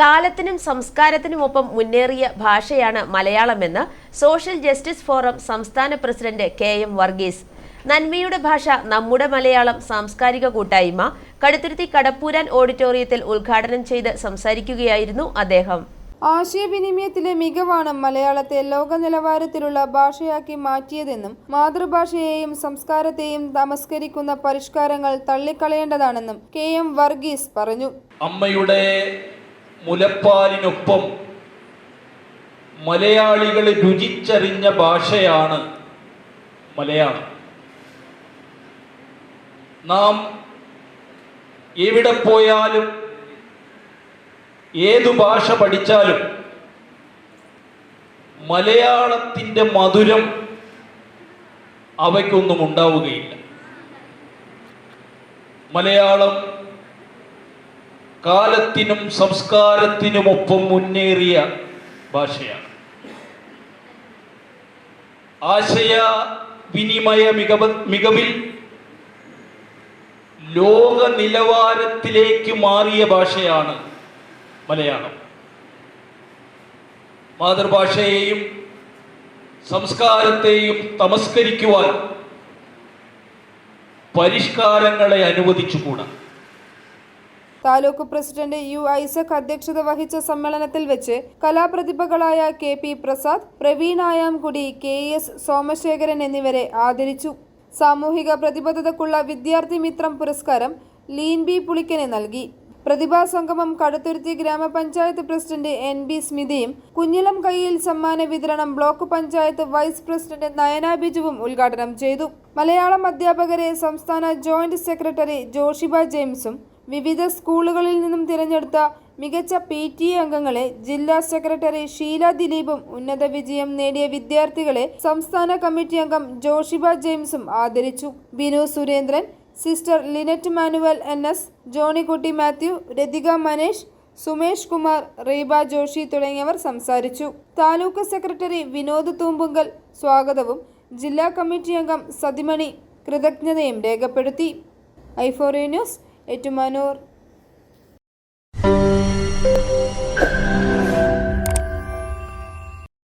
കാലത്തിനും സംസ്കാരത്തിനുമൊപ്പം മുന്നേറിയ ഭാഷയാണ് മലയാളമെന്ന് സോഷ്യൽ ജസ്റ്റിസ് ഫോറം സംസ്ഥാന പ്രസിഡന്റ് കെ എം വർഗീസ്. നന്മയുടെ ഭാഷ നമ്മുടെ മലയാളം സാംസ്കാരിക കൂട്ടായ്മ കടുത്തുരുത്തി കടപ്പൂരാൻ ഓഡിറ്റോറിയത്തിൽ ഉദ്ഘാടനം ചെയ്ത് സംസാരിക്കുകയായിരുന്നു അദ്ദേഹം. ആശയവിനിമയത്തിലെ മികവാണ് മലയാളത്തെ ലോക നിലവാരത്തിലുള്ള ഭാഷയാക്കി മാറ്റിയതെന്നും മാതൃഭാഷയെയും സംസ്കാരത്തെയും തമസ്കരിക്കുന്ന പരിഷ്കാരങ്ങൾ തള്ളിക്കളയേണ്ടതാണെന്നും കെ എം വർഗീസ് പറഞ്ഞു. അമ്മയുടെ മുലപ്പാലിനൊപ്പം മലയാളികൾ രുചിച്ചറിഞ്ഞ ഭാഷയാണ് മലയാളം. നാം എവിടെ പോയാലും ഏതു ഭാഷ പഠിച്ചാലും മലയാളത്തിന്റെ മധുരം അവയ്ക്കൊന്നും ഉണ്ടാവുകയില്ല. മലയാളം കാലത്തിനും സംസ്കാരത്തിനുമൊപ്പം മുന്നേറിയ ഭാഷയാണ്. ആശയ വിനിമയ മികവ മികവിൽ ലോക നിലവാരത്തിലേക്ക് മാറിയ ഭാഷയാണ് മലയാളം. മാതൃഭാഷയെയും സംസ്കാരത്തെയും തമസ്കരിക്കുവാൻ പരിഷ്കാരങ്ങളെ അനുവദിച്ചുകൂടാ? താലൂക്ക് പ്രസിഡന്റ് യു ഐസക് അധ്യക്ഷത വഹിച്ച സമ്മേളനത്തിൽ വെച്ച് കലാപ്രതിഭകളായ K P Prasad Praveen Ayamkudi K S Somasekharan എന്നിവരെ ആദരിച്ചു. സാമൂഹിക പ്രതിബദ്ധതക്കുള്ള വിദ്യാർത്ഥി മിത്രം പുരസ്കാരം ലീൻ ബി പുളിക്കനെ നൽകി. പ്രതിഭാ സംഗമം കടുത്തുരുത്തി ഗ്രാമപഞ്ചായത്ത് പ്രസിഡന്റ് എൻ ബി സ്മിതയും കുഞ്ഞിലം കയ്യിൽ സമ്മാന വിതരണം block panchayat vice president Nayana ബിജുവും ഉദ്ഘാടനം ചെയ്തു. മലയാളം അധ്യാപകരെ സംസ്ഥാന ജോയിന്റ് സെക്രട്ടറി ജോഷിബ ജെയിംസും വിവിധ സ്കൂളുകളിൽ നിന്നും തിരഞ്ഞെടുത്ത മികച്ച പി ടി എ അംഗങ്ങളെ ജില്ലാ സെക്രട്ടറി ഷീല ദിലീപും ഉന്നത വിജയം നേടിയ വിദ്യാർത്ഥികളെ സംസ്ഥാന കമ്മിറ്റി അംഗം ജോഷിബ ജെയിംസും ആദരിച്ചു. Binu Surendran sister Linet Manuel N S Johnykutty Mathew Rathika Manesh Sumesh Kumar Reeba Joshy തുടങ്ങിയവർ സംസാരിച്ചു. താലൂക്ക് സെക്രട്ടറി വിനോദ് തൂമ്പുങ്കൽ സ്വാഗതവും ജില്ലാ കമ്മിറ്റി അംഗം സതിമണി കൃതജ്ഞതയും രേഖപ്പെടുത്തി. ഐഫോറിയ ന്യൂസ് ഏറ്റുമാനൂർ